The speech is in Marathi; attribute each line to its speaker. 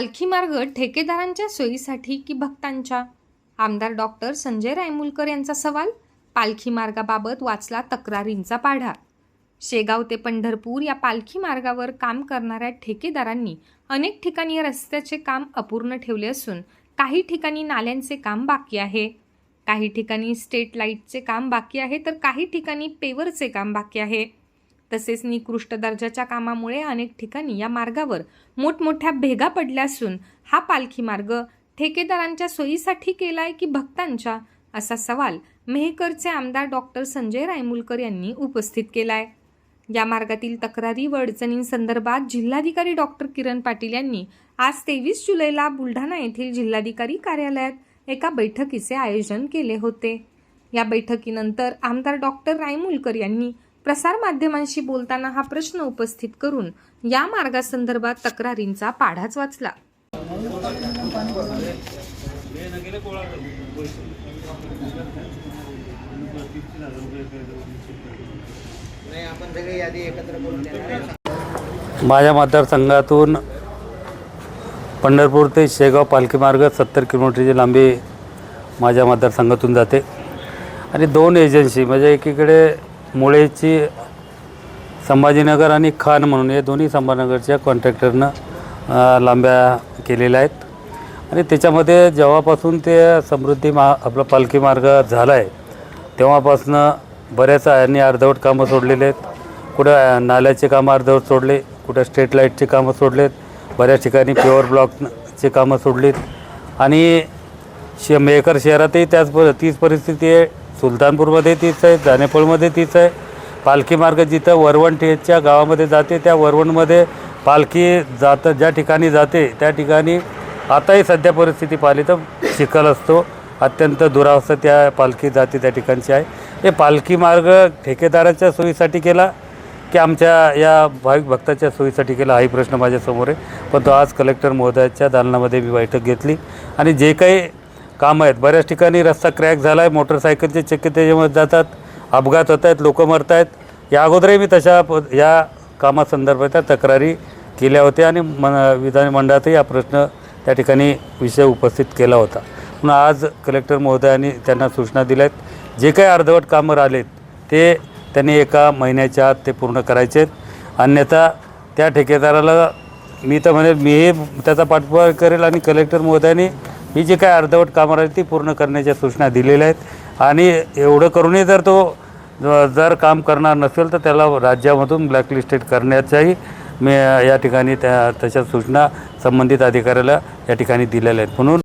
Speaker 1: पालखी मार्ग ठेकेदारांच्या सोयीसाठी की भक्तांच्या? आमदार डॉक्टर संजय रायमुलकर यांचा सवाल पालखी मार्गाबाबत वाचला तक्रारींचा पाढा. शेगाव ते पंढरपूर या पालखी मार्गावर काम करणाऱ्या ठेकेदारांनी अनेक ठिकाणी रस्त्याचे काम अपूर्ण ठेवले असून काही ठिकाणी नाल्यांचे काम बाकी आहे. काही ठिकाणी स्टेट लाईटचे काम बाकी आहे तर काही ठिकाणी पेवरचे काम बाकी आहे. तसेच निकृष्ट दर्जाच्या कामामुळे अनेक ठिकाणी या मार्गावर मोठमोठ्या भेगा पडल्या असून हा पालखी मार्ग ठेकेदारांच्या सोयीसाठी केलाय की भक्तांच्या? असा सवाल मेहकरचे आमदार डॉक्टर संजय रायमुलकर यांनी उपस्थित केलाय. या मार्गातील तक्रारी व अडचणींसंदर्भात जिल्हाधिकारी डॉक्टर किरण पाटील यांनी आज तेवीस जुलैला बुलढाणा येथील जिल्हाधिकारी कार्यालयात एका बैठकीचे आयोजन केले होते. या बैठकीनंतर आमदार डॉक्टर रायमुलकर यांनी प्रसारमाध्यमांशी बोलताना हा प्रश्न उपस्थित करून या मार्गासंदर्भात तक्रारींचा पाढाच वाचला.
Speaker 2: माझ्या मतदारसंघातून पंढरपूर ते शेगाव पालखी मार्ग सत्तर किलोमीटरची लांबी माझ्या मतदारसंघातून जाते. आणि दोन एजन्सी म्हणजे एकीकडे मुळेची संभाजीनगर आणि खान म्हणून हे दोन्ही संभाजीनगरच्या कॉन्ट्रॅक्टरनं लांब्या केलेल्या आहेत. आणि त्याच्यामध्ये जेव्हापासून ते समृद्धी मा आपला पालखी मार्ग झाला आहे तेव्हापासनं बऱ्याच यांनी अर्धवट कामं सोडलेले आहेत. कुठं नाल्याचे कामं अर्धवट सोडले कुठं स्ट्रीट लाईटचे कामं सोडलेत बऱ्याच ठिकाणी प्युअर ब्लॉकचे कामं सोडलीत. आणि शे मेकर शहरातही त्याच प तीच परिस्थिती आहे. सुलतानपूरमध्ये तीच आहे जानेपळमध्ये तीच आहे. पालखी मार्ग जिथं वरवंटीच्या गावामध्ये जाते त्या वरवणमध्ये पालखी जातं ज्या ठिकाणी जाते त्या ठिकाणी आताही सध्या परिस्थिती पाहिली तर चिखल असतो. अत्यंत दुरावस्था त्या पालखी जाते त्या ठिकाणची आहे. हे पालखी मार्ग ठेकेदाराच्या सोयीसाठी केला की आमच्या या भाविक भक्ताच्या सोयीसाठी केला हाही प्रश्न माझ्यासमोर आहे. पण तो आज कलेक्टर महोदयाच्या दालनामध्ये मी बैठक घेतली. आणि जे काही कामं आहेत. बऱ्याच ठिकाणी रस्ता क्रॅक झाला आहे मोटरसायकलचे चक्के त्याच्यामध्ये जातात अपघात होत आहेत लोकं मरत आहेत. या अगोदरही मी तशा प या कामासंदर्भात तक्रारी केल्या होत्या आणि मन विधानमंडळातही हा प्रश्न त्या ठिकाणी विषय उपस्थित केला होता. म्हणून आज कलेक्टर महोदयांनी त्यांना सूचना दिल्या आहेत जे काही अर्धवट कामं राहिलेत ते त्यांनी एका महिन्याच्या आत ते पूर्ण करायचे आहेत अन्यथा त्या ठेकेदाराला मी तर म्हणेल मीही त्याचा पाठपुरावा करेल आणि कलेक्टर महोदयांनी ही जी काय अर्धवट कामं राहिली ती पूर्ण करण्याच्या सूचना दिलेल्या आहेत. आणि एवढं करूनही जर तो जर काम करणार नसेल तर त्याला राज्यामधून ब्लॅकलिस्टेड करण्याच्याही मी या ठिकाणी त्या तशा सूचना संबंधित अधिकाऱ्याला या ठिकाणी दिलेल्या आहेत. म्हणून